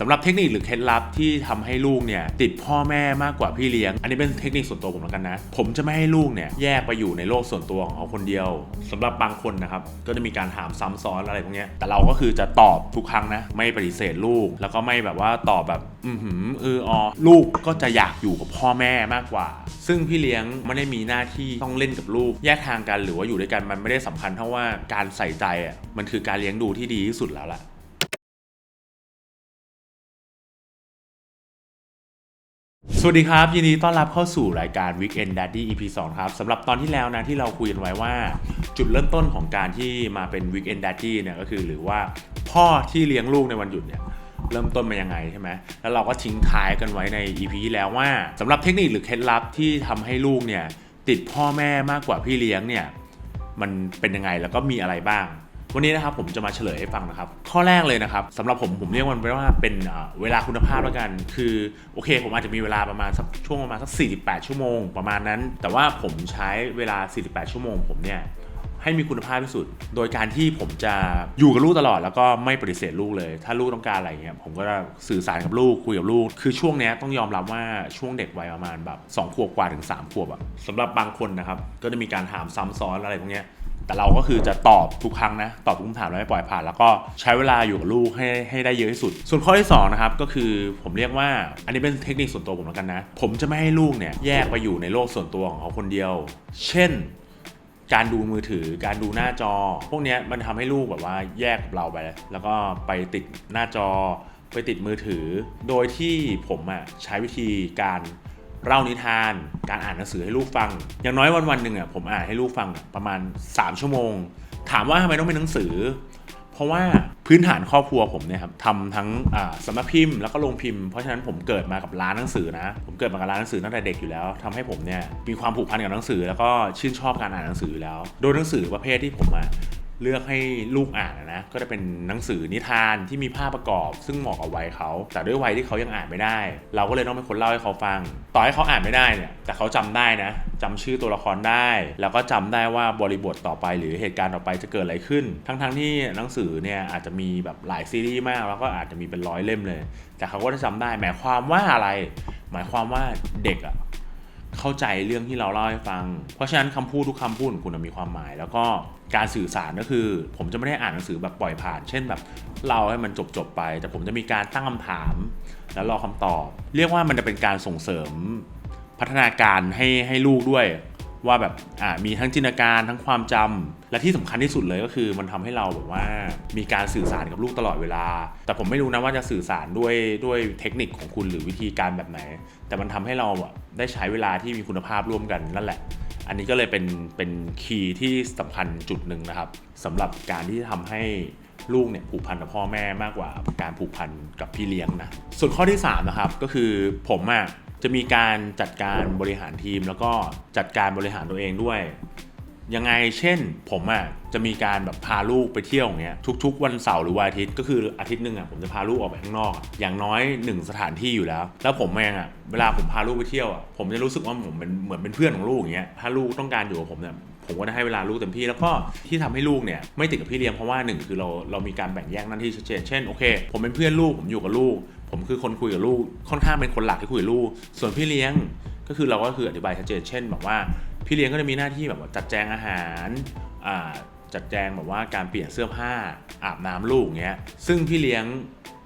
สำหรับเทคนิคหรือเคล็ดลับที่ทำให้ลูกเนี่ยติดพ่อแม่มากกว่าพี่เลี้ยง อันนี้เป็นเทคนิคส่วนตัวผมแล้วกันนะ ผมจะไม่ให้ลูกเนี่ยแยกไปอยู่ในโลกส่วนตัวของเขาคนเดียวสำหรับบางคนนะครับก็จะมีการถามซ้ำซ้อนอะไรพวกนี้แต่เราก็คือจะตอบทุกครั้งนะ ไม่ปฏิเสธลูก แล้วก็ไม่แบบว่าตอบแบบอือหือเออออลูกก็จะอยากอยู่กับพ่อแม่มากกว่า ซึ่งพี่เลี้ยงไม่ได้มีหน้าที่ต้องเล่นกับลูก แยกทางกันหรือว่าอยู่ด้วยกันมันไม่ได้สำคัญเท่าว่าการใส่ใจอะมันคือการเลี้ยงดูที่ดีที่สุดแล้วล่ะ วัสดีครับ ยินดีต้อนรับเข้าสู่รายการ Weekend Daddy EP 2 ครับสำหรับตอนที่แล้วนะที่เราคุยกันไว้ว่า จุดเริ่มต้นของการที่มาเป็น Weekend Daddy เนี่ยก็คือหรือว่าพ่อที่เลี้ยงลูกในวันหยุดเนี่ยเริ่มต้นมายังไงใช่ไหมแล้วเราก็ทิ้งท้ายกันไว้ใน EP ที่แล้วว่าสำหรับเทคนิคหรือเคล็ดลับที่ทำให้ลูกเนี่ยติดพ่อแม่มากกว่าพี่เลี้ยงเนี่ยมันเป็นยังไงแล้วก็มีอะไรบ้าง วันนี้นะครับผมจะมาเฉลยให้ฟังนะครับ ข้อแรกเลยนะครับสำหรับผมผมเรียกมันว่าเป็นเวลาคุณภาพแล้วกัน คือโอเค ผมอาจจะมีเวลาประมาณสักช่วงประมาณสัก 48 ชั่วโมง ประมาณนั้น แต่ว่าผมใช้เวลา 48 ชั่วโมง ผมเนี่ยให้มีคุณภาพที่สุด โดยการที่ผมจะอยู่กับลูกตลอดแล้วก็ไม่ปฏิเสธลูกเลย ถ้าลูกต้องการอะไรเงี้ยผมก็จะสื่อสารกับลูกคุยกับลูก คือช่วงนี้ต้องยอมรับว่าช่วงเด็กวัยประมาณแบบ2ขวบกว่าถึง 3 ขวบอะสำหรับบางคนนะครับก็จะมีการถามซ้ำซ้อนอะไรพวกเนี้ย แต่เราก็คือจะตอบทุกครั้งนะ ตอบทุกคำถามแล้วไม่ปล่อยผ่าน แล้วก็ใช้เวลาอยู่กับลูกให้ให้ได้เยอะที่สุด ส่วนข้อที่2นะครับก็คือผมเรียกว่าอันนี้เป็นเทคนิคส่วนตัวผมแล้วกันนะ ผมจะไม่ให้ลูกเนี่ยแยกไปอยู่ในโลกส่วนตัวของเขาคนเดียว เช่นการดูมือถือการดูหน้าจอ พวกนี้มันทำให้ลูกแบบว่าแยกกับเราไป แล้วก็ไปติดหน้าจอ ไปติดมือถือ โดยที่ผมอะใช้วิธีการ เล่านิทาน การอ่านหนังสือให้ลูกฟัง อย่างน้อยวันวันหนึ่งอะผมอ่านให้ลูกฟังประมาณ 3 ชั่วโมง ถามว่าทำไมต้องเป็นหนังสือ เพราะว่าพื้นฐานครอบครัวผมเนี่ยครับทำทั้งสำนักพิมพ์แล้วก็ลงพิมพ์ เพราะฉะนั้นผมเกิดมากับร้านหนังสือนะ ผมเกิดมากับร้านหนังสือตั้งแต่เด็กอยู่แล้วทำให้ผมเนี่ยมีความผูกพันกับหนังสือ แล้วก็ชื่นชอบการอ่านหนังสืออยู่แล้ว โดยหนังสือประเภทที่ผมอะ เลือกให้ลูกอ่านนะก็จะเป็นหนังสือนิทานที่มีภาพประกอบ ซึ่งเหมาะกับวัยเขาแต่ด้วยวัยที่เขายังอ่านไม่ได้ เราก็เลยต้องเป็นคนเล่าให้เขาฟัง ต่อให้เขาอ่านไม่ได้เนี่ยแต่เขาจำได้นะจำชื่อตัวละครได้ แล้วก็จำได้ว่าบริบทต่อไปหรือเหตุการณ์ต่อไปจะเกิดอะไรขึ้น ทั้งๆที่หนังสือเนี่ยอาจจะมีแบบหลายซีรีส์มากแล้วก็อาจจะมีเป็นร้อยเล่มเลย แต่เขาก็จะจำได้หมายความว่าอะไร หมายความว่าเด็กอะ เข้าใจเรื่องที่เราเล่าให้ฟัง เพราะฉะนั้นคำพูดทุกคำพูดของคุณมีความหมาย แล้วก็การสื่อสารก็คือ ผมจะไม่ได้อ่านหนังสือแบบปล่อยผ่าน เช่นแบบเล่าให้มันจบจบไป แต่ผมจะมีการตั้งคำถาม แล้วรอคำตอบ เรียกว่ามันจะเป็นการส่งเสริมพัฒนาการให้ให้ลูกด้วย ว่าแบบอ่ามีทั้งจินตนาการทั้งความจำและที่สำคัญที่สุดเลยก็คือมันทำให้เราแบบว่ามีการสื่อสารกับลูกตลอดเวลา แต่ผมไม่รู้นะว่าจะสื่อสารด้วยด้วยเทคนิคของคุณหรือวิธีการแบบไหน แต่มันทำให้เราอะได้ใช้เวลาที่มีคุณภาพร่วมกันนั่นแหละอันนี้ก็เลยเป็นเป็นคีย์ที่สำคัญจุดหนึ่งนะครับสำหรับการที่ทำให้ลูกเนี่ยผูกพันกับพ่อแม่มากกว่าการผูกพันกับพี่เลี้ยงนะส่วนข้อที่สามนะครับก็คือผมอะ จะมีการจัดการบริหารทีม แล้วก็จัดการบริหารตัวเองด้วย ยังไงเช่นผมอะจะมีการแบบพาลูกไปเที่ยวอย่างเงี้ยทุก ๆ วันเสาร์หรือวันอาทิตย์ก็คืออาทิตย์หนึ่งอะผมจะพาลูกออกไปข้างนอกอะอย่างน้อยหนึ่งสถานที่อยู่แล้ว แล้วผมเองอะเวลาผมพาลูกไปเที่ยวอะผมจะรู้สึกว่าผมเป็นเหมือนเป็นเพื่อนของลูกอย่างเงี้ยถ้าลูกต้องการอยู่กับผมเนี่ย ผมก็จะให้เวลาลูกเต็มที่แล้วก็ที่ทำให้ลูกเนี่ยไม่ติดกับพี่เลี้ยงเพราะว่าหนึ่งคือเราเรามีการแบ่งแยกหน้าที่ชัดเจนเช่นโอเคผมเป็นเพื่อนลูกผมอยู่กับลูก ผมคือคนคุยกับลูก ค่อนข้างเป็นคนหลักที่คุยกับลูก ส่วนพี่เลี้ยงก็คือเราก็คืออธิบายชัดเจนเช่นแบบว่าพี่เลี้ยงก็จะมีหน้าที่แบบว่าจัดแจงอาหารอ่าจัดแจงแบบว่าการเปลี่ยนเสื้อผ้าอาบน้ำลูกเงี้ยซึ่งพี่เลี้ยง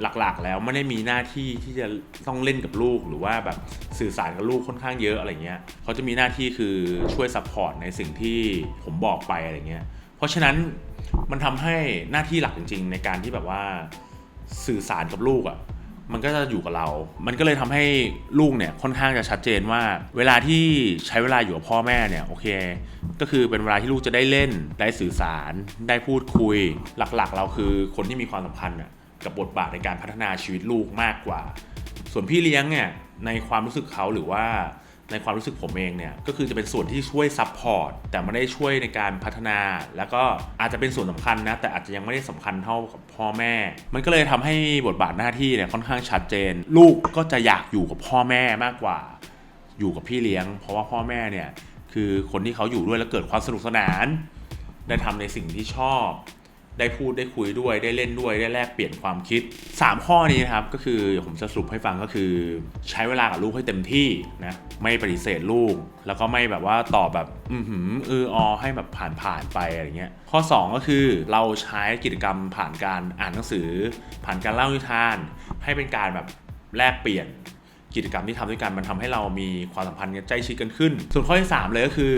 หลักๆ แล้วไม่ได้มีหน้าที่ที่จะต้องเล่นกับลูกหรือว่าแบบสื่อสารกับลูกค่อนข้างเยอะอะไรเงี้ยเขาจะมีหน้าที่คือช่วยซัพพอร์ตในสิ่งที่ผมบอกไปอะไรเงี้ยเพราะฉะนั้นมันทำให้หน้าที่หลักจริง ๆ ในการที่แบบว่าสื่อสารกับลูกอะมันก็จะอยู่กับเรา มันก็เลยทำให้ลูกเนี่ยค่อนข้างจะชัดเจนว่า เวลาที่ใช้เวลาอยู่กับพ่อแม่เนี่ยโอเค ก็คือเป็นเวลาที่ลูกจะได้เล่น ได้สื่อสาร ได้พูดคุย หลักๆ เราคือคนที่มีความสัมพันธ์อะ กับบทบาทในการพัฒนาชีวิตลูกมากกว่า ส่วนพี่เลี้ยงเนี่ยในความรู้สึกเขาหรือว่าในความรู้สึกผมเองเนี่ยก็คือจะเป็นส่วนที่ช่วยซับพอร์ตแต่ไม่ได้ช่วยในการพัฒนา แล้วก็อาจจะเป็นส่วนสำคัญนะแต่อาจจะยังไม่ได้สำคัญเท่ากับพ่อแม่ มันก็เลยทำให้บทบาทหน้าที่เนี่ยค่อนข้างชัดเจน ลูกก็จะอยากอยู่กับพ่อแม่มากกว่า อยู่กับพี่เลี้ยง เพราะว่าพ่อแม่เนี่ยคือคนที่เขาอยู่ด้วยแล้วเกิดความสนุกสนาน ได้ทำในสิ่งที่ชอบ ได้พูดได้คุยด้วยได้เล่นด้วยได้แลกเปลี่ยนความคิด 3 ข้อนี้นะครับก็คือผมจะสรุปให้ฟังก็คือ ใช้เวลากับลูกให้เต็มที่นะไม่ปฏิเสธลูก แล้วก็ไม่แบบว่าตอบแบบอือหืออืออให้แบบผ่านผ่านไปอะไรเงี้ยข้อ 2 ก็คือเราใช้กิจกรรมผ่านการอ่านหนังสือ ผ่านการเล่านิทาน ให้เป็นการแบบแลกเปลี่ยนกิจกรรมที่ทำด้วยกันมันทำให้เรามีความสัมพันธ์ใกล้ชิดกันขึ้น ส่วนข้อที่ 3 เลยก็คือ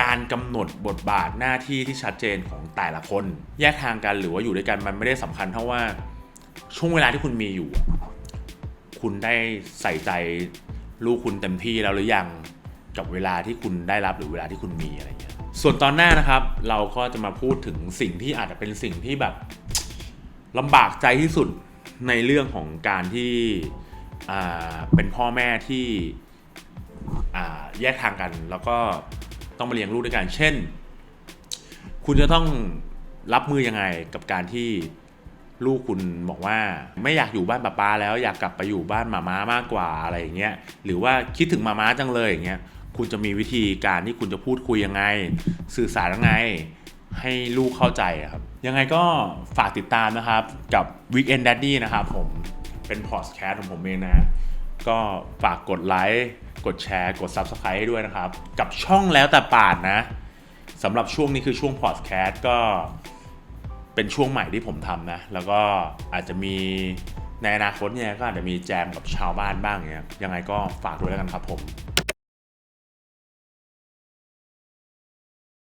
การกำหนดบทบาทหน้าที่ที่ชัดเจนของแต่ละคน แยกทางกันหรือว่าอยู่ด้วยกันมันไม่ได้สำคัญเท่าว่าช่วงเวลาที่คุณมีอยู่ คุณได้ใส่ใจลูกคุณเต็มที่แล้วหรือยังกับเวลาที่คุณได้รับหรือเวลาที่คุณมีอะไรเงี้ยส่วนตอนหน้านะครับ เราก็จะมาพูดถึงสิ่งที่อาจจะเป็นสิ่งที่แบบลำบากใจที่สุดในเรื่องของการที่เป็นพ่อแม่ที่แยกทางกันแล้วก็ ต้องมาเลี้ยงลูกด้วยกัน เช่น คุณจะต้องรับมือยังไงกับการที่ลูกคุณบอกว่าไม่อยากอยู่บ้านป้าป้าแล้วอยากกลับไปอยู่บ้านหมาม้ามากกว่าอะไรอย่างเงี้ยหรือว่าคิดถึงหมาม้าจังเลยอย่างเงี้ยคุณจะมีวิธีการที่คุณจะพูดคุยยังไง สื่อสารยังไง ให้ลูกเข้าใจครับ ยังไงก็ฝากติดตามนะครับกับ Weekend Daddy นะครับผมเป็นพอดแคสต์ของผมเองนะ ก็ฝากกดไลค์ กดแชร์ กด Subscribe ให้ด้วยนะครับ กับช่องแล้วแต่ปานนะสำหรับช่วงนี้คือช่วงพอดแคสต์ก็เป็นช่วงใหม่ที่ผมทำนะ แล้วก็อาจจะมีในอนาคตเนี่ยก็อาจจะมีแจมกับชาวบ้านบ้างเนี่ยยังไงก็ฝากด้วยแล้วกันครับผม